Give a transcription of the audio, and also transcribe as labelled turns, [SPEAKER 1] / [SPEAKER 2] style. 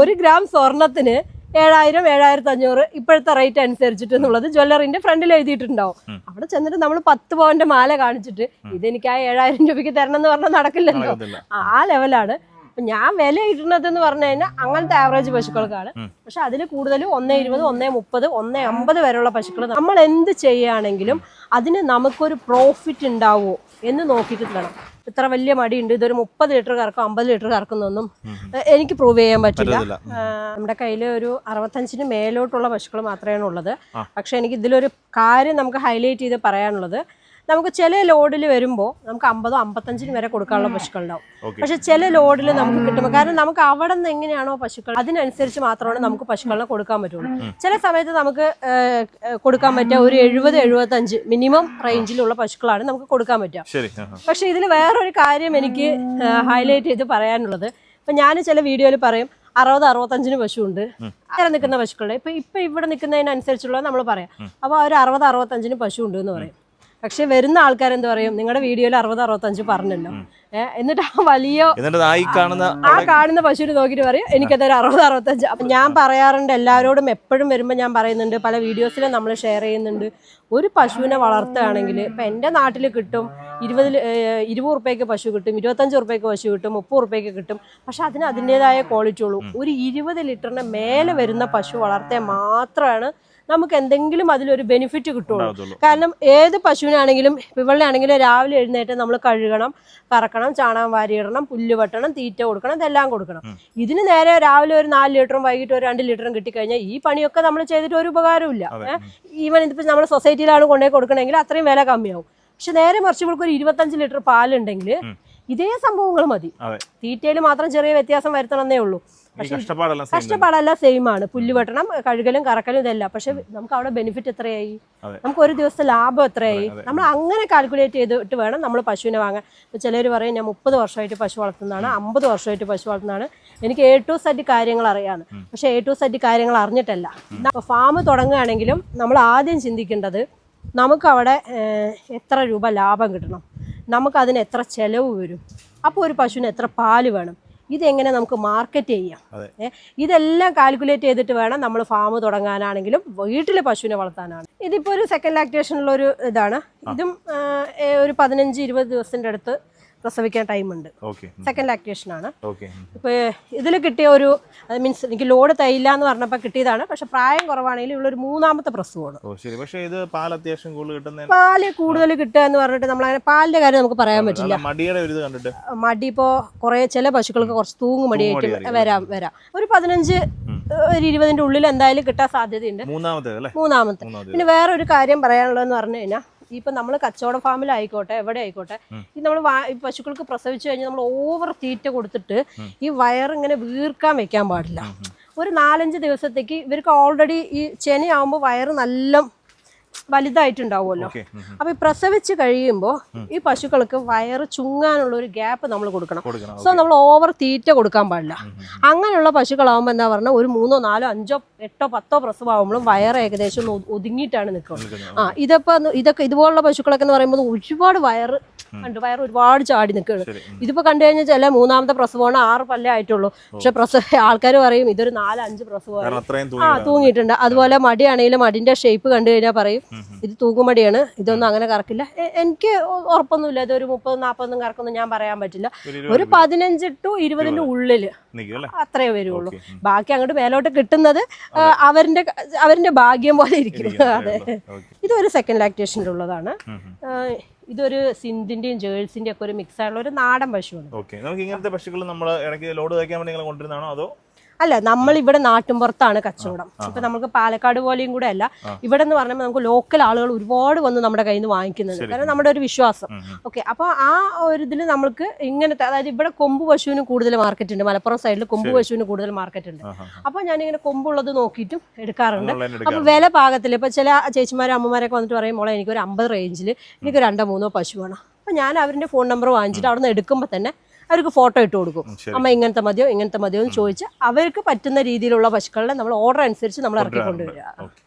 [SPEAKER 1] ഒരു ഗ്രാം സ്വർണത്തിന് ഏഴായിരം ഏഴായിരത്തി അഞ്ഞൂറ് ഇപ്പോഴത്തെ റേറ്റ് അനുസരിച്ചിട്ട് എന്നുള്ളത് ജ്വല്ലറിന്റെ ഫ്രണ്ടിൽ എഴുതിയിട്ടുണ്ടാവും. അവിടെ ചെന്നിട്ട് നമ്മൾ പത്ത് പവന്റെ മാല കാണിച്ചിട്ട് ഇതെനിക്ക് ആ ഏഴായിരം രൂപയ്ക്ക് തരണം എന്ന് പറഞ്ഞാൽ നടക്കില്ലല്ലോ. ആ ലെവലാണ് അപ്പൊ ഞാൻ വില ഇടുന്നത് എന്ന് പറഞ്ഞു കഴിഞ്ഞാൽ അങ്ങനത്തെ ആവറേജ് പശുക്കൾക്കാണ്. പക്ഷെ അതിൽ കൂടുതൽ ഒന്നേ ഇരുപത് ഒന്നേ മുപ്പത് ഒന്നേ അമ്പത് വരെയുള്ള പശുക്കൾ നമ്മൾ എന്ത് ചെയ്യുകയാണെങ്കിലും അതിന് നമുക്കൊരു പ്രോഫിറ്റ് ഉണ്ടാവുമോ എന്ന് നോക്കിയിട്ട് വേണം. ഇത്ര വലിയ മടി മടിയുണ്ട്. ഇതൊരു മുപ്പത് ലിറ്റർ കറക്കും അമ്പത് ലിറ്റർ കറക്കുന്നൊന്നും എനിക്ക് പ്രൂവ് ചെയ്യാൻ പറ്റില്ല. നമ്മുടെ കയ്യിൽ ഒരു അറുപത്തഞ്ചിന് മേലോട്ടുള്ള പശുക്കൾ മാത്രമേ ഉള്ളത്. പക്ഷെ എനിക്ക് ഇതിലൊരു കാര്യം നമുക്ക് ഹൈലൈറ്റ് ചെയ്ത് പറയാനുള്ളത്. നമുക്ക് ചില ലോഡിൽ വരുമ്പോൾ നമുക്ക് അമ്പതോ അമ്പത്തഞ്ചിന് വരെ കൊടുക്കാനുള്ള പശുക്കളുണ്ടാവും.
[SPEAKER 2] ഉണ്ടാവും
[SPEAKER 1] പക്ഷെ ചില ലോഡിൽ നമുക്ക് കിട്ടുമ്പോൾ കാരണം നമുക്ക് അവിടെ നിന്ന് എങ്ങനെയാണോ പശുക്കൾ അതിനനുസരിച്ച് മാത്രമാണ് നമുക്ക് പശുക്കളെ കൊടുക്കാൻ പറ്റുള്ളൂ. ചില സമയത്ത് നമുക്ക് കൊടുക്കാൻ പറ്റുക ഒരു എഴുപത് എഴുപത്തഞ്ച് മിനിമം റേഞ്ചിലുള്ള പശുക്കളാണ് നമുക്ക് കൊടുക്കാൻ പറ്റുക. പക്ഷെ ഇതിൽ വേറൊരു കാര്യം എനിക്ക് ഹൈലൈറ്റ് ചെയ്ത് പറയാനുള്ളത്. ഇപ്പം ഞാൻ ചില വീഡിയോയിൽ പറയും അറുപത് അറുപത്തഞ്ചിന് ഉണ്ട് അങ്ങനെ നിൽക്കുന്ന പശുക്കളുടെ ഇപ്പം ഇപ്പം ഇവിടെ നിൽക്കുന്നതിനനുസരിച്ചുള്ള നമ്മൾ പറയാം. അപ്പോൾ ഒരു അറുപത് അറുപത്തഞ്ചിന് പശു ഉണ്ട് എന്ന് പറയും. പക്ഷെ വരുന്ന ആൾക്കാരെന്ത് പറയും? നിങ്ങളുടെ വീഡിയോയിൽ അറുപത് അറുപത്തഞ്ച് പറഞ്ഞല്ലോ. എന്നിട്ട് ആ വലിയ
[SPEAKER 2] എന്നിട്ട് ഈ കാണുന്ന
[SPEAKER 1] ആ കാണുന്ന പശുവിന് നോക്കിയിട്ട് പറയും എനിക്കതൊരു അറുപത് അറുപത്തഞ്ച്. അപ്പം ഞാൻ പറയാറുണ്ട് എല്ലാവരോടും എപ്പോഴും വരുമ്പോൾ ഞാൻ പറയുന്നുണ്ട് പല വീഡിയോസിലും നമ്മൾ ഷെയർ ചെയ്യുന്നുണ്ട്. ഒരു പശുവിനെ വളർത്തുകയാണെങ്കിൽ ഇപ്പം എന്റെ നാട്ടിൽ കിട്ടും ഇരുപതിൽ ഇരുപത് റുപ്യക്ക് പശു കിട്ടും ഇരുപത്തഞ്ച് റുപ്യക്ക് പശു കിട്ടും മുപ്പത് റുപ്യക്ക് കിട്ടും. പക്ഷെ അതിന് അതിന്റെതായ ക്വാളിറ്റി ഉള്ളൂ. ഒരു ഇരുപത് ലിറ്ററിന് മേലെ വരുന്ന പശു വളർത്തിയാൽ മാത്രമാണ് നമുക്ക് എന്തെങ്കിലും അതിലൊരു ബെനിഫിറ്റ് കിട്ടുള്ളൂ. കാരണം ഏത് പശുവിനാണെങ്കിലും ഇവളുടെ ആണെങ്കിലും രാവിലെ എഴുന്നേറ്റ് നമ്മൾ കഴുകണം കറക്കണം ചാണകം വാരിയിടണം പുല്ല് വെട്ടണം തീറ്റ കൊടുക്കണം ഇതെല്ലാം കൊടുക്കണം. ഇതിന് നേരെ രാവിലെ ഒരു നാല് ലിറ്ററും വൈകിട്ട് ഒരു രണ്ട് ലിറ്ററും കിട്ടിക്കഴിഞ്ഞാൽ ഈ പണിയൊക്കെ നമ്മൾ ചെയ്തിട്ട് ഒരു ഉപകാരമില്ല. ഈവൻ ഇതിപ്പോൾ നമ്മുടെ സൊസൈറ്റിയിലാണ് കൊണ്ടുപോയി കൊടുക്കണമെങ്കിൽ അത്രയും വില കമ്മിയാവും. പക്ഷെ നേരെ മറിച്ച് ഇവൾക്ക് ഒരു ഇരുപത്തഞ്ച് ലിറ്റർ പാലുണ്ടെങ്കിൽ ഇതേ സംഭവങ്ങൾ മതി. തീറ്റയിൽ മാത്രം ചെറിയ വ്യത്യാസം വരുത്തണമെന്നേ ഉള്ളൂ.
[SPEAKER 2] പക്ഷേ കഷ്ടപ്പാടെല്ലാം
[SPEAKER 1] സെയിം ആണ്. പുല്ല് വെട്ടണം കഴുകലും കറക്കലും ഇതെല്ലാം. പക്ഷെ നമുക്ക് അവിടെ ബെനിഫിറ്റ് എത്രയായി. നമുക്ക് ഒരു ദിവസത്തെ ലാഭം എത്രയായി? നമ്മൾ അങ്ങനെ കാൽക്കുലേറ്റ് ചെയ്തിട്ട് വേണം നമ്മൾ പശുവിനെ വാങ്ങാൻ. ഇപ്പൊ ചിലർ പറയും ഞാൻ മുപ്പത് വർഷമായിട്ട് പശു വളർത്തുന്നതാണ് അമ്പത് വർഷമായിട്ട് പശു വളർത്തുന്നതാണ്. എനിക്ക് എ ടു സെറ്റ് കാര്യങ്ങൾ അറിയാന്ന്. പക്ഷെ എ ടു സെറ്റ് കാര്യങ്ങൾ അറിഞ്ഞിട്ടല്ല. ഫാം തുടങ്ങുകയാണെങ്കിലും നമ്മൾ ആദ്യം ചിന്തിക്കേണ്ടത് നമുക്ക് അവിടെ എത്ര രൂപ ലാഭം കിട്ടണം? നമുക്കതിന് എത്ര ചിലവ് വരും? അപ്പോൾ ഒരു പശുവിന് എത്ര പാൽ വേണം? ഇതെങ്ങനെ നമുക്ക് മാർക്കറ്റ് ചെയ്യാം. ഇതെല്ലാം കാൽക്കുലേറ്റ് ചെയ്തിട്ട് വേണം നമ്മൾ ഫാം തുടങ്ങാനാണെങ്കിലും വീട്ടിൽ പശുവിനെ വളർത്താനാണ്. ഇതിപ്പോൾ ഒരു സെക്കൻഡ് ലാക്ടേഷനുള്ള ഒരു ഇതാണ്. ഇതും ഒരു പതിനഞ്ച് ഇരുപത് ദിവസത്തിന്റെ അടുത്ത് പ്രസവിക്കാൻ ടൈമുണ്ട്.
[SPEAKER 2] ഉണ്ട്
[SPEAKER 1] സെക്കൻഡ് ലാക്ടേഷനാണ്
[SPEAKER 2] ആണ്.
[SPEAKER 1] ഇപ്പോൾ ഇതിൽ കിട്ടിയ ഒരു മീൻസ് എനിക്ക് ലോഡ് തയ്യില്ല എന്ന് പറഞ്ഞപ്പോൾ കിട്ടിയതാണ്. പക്ഷെ പ്രായം കുറവാണെങ്കിലും ഒരു മൂന്നാമത്തെ പ്രസവമാണ്.
[SPEAKER 2] പാൽ കൂടുതൽ
[SPEAKER 1] കിട്ടുക എന്ന് പറഞ്ഞിട്ട് നമ്മൾ അങ്ങനെ പാലിന്റെ കാര്യം നമുക്ക് പറയാൻ പറ്റില്ല. മടി ഇപ്പോൾ കുറേ ചില പശുക്കൾക്ക് കുറച്ച് തൂങ്ങു മടിയായിട്ട് വരാം വരാം. ഒരു പതിനഞ്ച് ഒരു ഇരുപതിന്റെ ഉള്ളിൽ എന്തായാലും കിട്ടാൻ സാധ്യതയുണ്ട്. മൂന്നാമത്തെ പിന്നെ വേറെ ഒരു കാര്യം പറയാനുള്ളതെന്ന് പറഞ്ഞു കഴിഞ്ഞാൽ ഇപ്പം നമ്മൾ കച്ചവട ഫാമിലായിക്കോട്ടെ എവിടെ ആയിക്കോട്ടെ ഈ നമ്മൾ പശുക്കൾക്ക് പ്രസവിച്ചു കഴിഞ്ഞാൽ നമ്മൾ ഓവർ തീറ്റ കൊടുത്തിട്ട് ഈ വയറിങ്ങനെ വീർക്കാൻ വെക്കാൻ പാടില്ല. ഒരു നാലഞ്ച് ദിവസത്തേക്ക് ഇവർക്ക് ഓൾറെഡി ഈ ചെനയാകുമ്പോൾ വയറ് നല്ല വലുതായിട്ടുണ്ടാവുമല്ലോ. അപ്പൊ ഈ പ്രസവിച്ച് കഴിയുമ്പോൾ ഈ പശുക്കൾക്ക് വയറ് ചുങ്ങാനുള്ള ഒരു ഗ്യാപ്പ് നമ്മൾ കൊടുക്കണം. സോ നമ്മൾ ഓവർ തീറ്റ കൊടുക്കാൻ പാടില്ല. അങ്ങനെയുള്ള പശുക്കളാവുമ്പോൾ എന്താ പറഞ്ഞാൽ ഒരു മൂന്നോ നാലോ അഞ്ചോ എട്ടോ പത്തോ പ്രസവമാകുമ്പോഴും വയറ് ഏകദേശം ഒതുങ്ങിയിട്ടാണ് നിൽക്കുന്നത്.
[SPEAKER 2] നിൽക്കുന്നത്.
[SPEAKER 1] ആ ഇതപ്പോൾ ഇതൊക്കെ ഇതുപോലുള്ള പശുക്കളൊക്കെ എന്ന് പറയുമ്പോൾ ഒരുപാട് വയറ് ഉണ്ട് വയർ ഒരുപാട് ചാടി നിൽക്കുകയാണ്.
[SPEAKER 2] ഇതിപ്പോ
[SPEAKER 1] ഇതിപ്പോൾ കണ്ടു കഴിഞ്ഞാൽ ചില മൂന്നാമത്തെ പ്രസവമാണ് ആറ് പല്ലേ ആയിട്ടുള്ളൂ. പക്ഷെ പ്രസവ ആൾക്കാർ പറയും ഇതൊരു നാല് അഞ്ച് പ്രസവമാണ് ആ തൂങ്ങിയിട്ടുണ്ട്. അതുപോലെ മടിയാണെങ്കിലും മടിന്റെ ഷേപ്പ് കണ്ടു കഴിഞ്ഞാൽ പറയും ഇത് തൂങ്ങുമടിയാണ് ഇതൊന്നും അങ്ങനെ കറക്കില്ല. എനിക്ക് ഉറപ്പൊന്നുമില്ല ഇതൊരു മുപ്പത് നാൽപ്പതൊന്നും കറക്കൊന്നും ഞാൻ പറയാൻ പറ്റില്ല.
[SPEAKER 2] ഒരു
[SPEAKER 1] പതിനഞ്ച് ടു ഇരുപതിന്റെ ഉള്ളിൽ അത്രേ വരുള്ളൂ ബാക്കി അങ്ങോട്ട് മേലോട്ട് കിട്ടുന്നത് അവരിന്റെ അവരുടെ അവരുടെ ഭാഗ്യം പോലെ ഇരിക്കുന്നു. അതെ.
[SPEAKER 2] ഇത്
[SPEAKER 1] ഇതൊരു സെക്കൻഡ് ലാക്ടേഷനിലുള്ളതാണ് ഇതൊരു സിന്ധിന്റെയും ജേഴ്സിന്റെയും ഒക്കെ ഒരു മിക്സ് ആയിട്ടുള്ള ഒരു നാടൻ പശുവാണ്.
[SPEAKER 2] നമുക്ക് ഇങ്ങനത്തെ പശുക്കൾ നമ്മൾ ഇടയ്ക്ക് ലോഡ് തയ്ക്കാൻ വേണ്ടി കൊണ്ടുവരുന്നതാണോ? അതോ
[SPEAKER 1] അല്ല നമ്മൾ ഇവിടെ നാട്ടിൻപുറത്താണ് കച്ചവടം. ഇപ്പൊ നമുക്ക് പാലക്കാട് പോലെയും കൂടെ അല്ല. ഇവിടെ എന്ന് പറഞ്ഞാൽ നമുക്ക് ലോക്കൽ ആളുകൾ ഒരുപാട് വന്ന് നമ്മുടെ കയ്യിൽ നിന്ന് വാങ്ങിക്കുന്നുണ്ട് കാരണം നമ്മുടെ ഒരു വിശ്വാസം. ഓക്കെ അപ്പൊ ആ ഒരു ഇതിൽ നമുക്ക് ഇങ്ങനത്തെ അതായത് ഇവിടെ കൊമ്പ് പശുവിന് കൂടുതൽ മാർക്കറ്റ് ഉണ്ട്. മലപ്പുറം സൈഡിൽ കൊമ്പ് പശുവിന് കൂടുതൽ മാർക്കറ്റ് ഉണ്ട്. അപ്പൊ ഞാനിങ്ങനെ കൊമ്പുള്ളത് നോക്കിയിട്ടും എടുക്കാറുണ്ട്. അപ്പൊ വില പാകത്തിൽ ഇപ്പൊ ചില ചേച്ചിമാരും അമ്മമാരൊക്കെ വന്നിട്ട് പറയും മോളെ എനിക്കൊരു അമ്പത് റേഞ്ചിൽ എനിക്ക് രണ്ടോ മൂന്നോ പശു വേണം അപ്പൊ ഞാൻ അവരുടെ ഫോൺ നമ്പർ വാങ്ങിച്ചിട്ട് അവിടെ നിന്ന് എടുക്കുമ്പോൾ തന്നെ അവർക്ക് ഫോട്ടോ ഇട്ട് കൊടുക്കും. അമ്മ ഇങ്ങനത്തെ മതിയോ ഇങ്ങനത്തെ മതിയോ എന്ന് ചോദിച്ച് അവർക്ക് പറ്റുന്ന രീതിയിലുള്ള പശുക്കളെ നമ്മൾ ഓർഡർ അനുസരിച്ച് നമ്മൾ ഇറക്കി കൊണ്ടുവരിക
[SPEAKER 2] ഓക്കെ.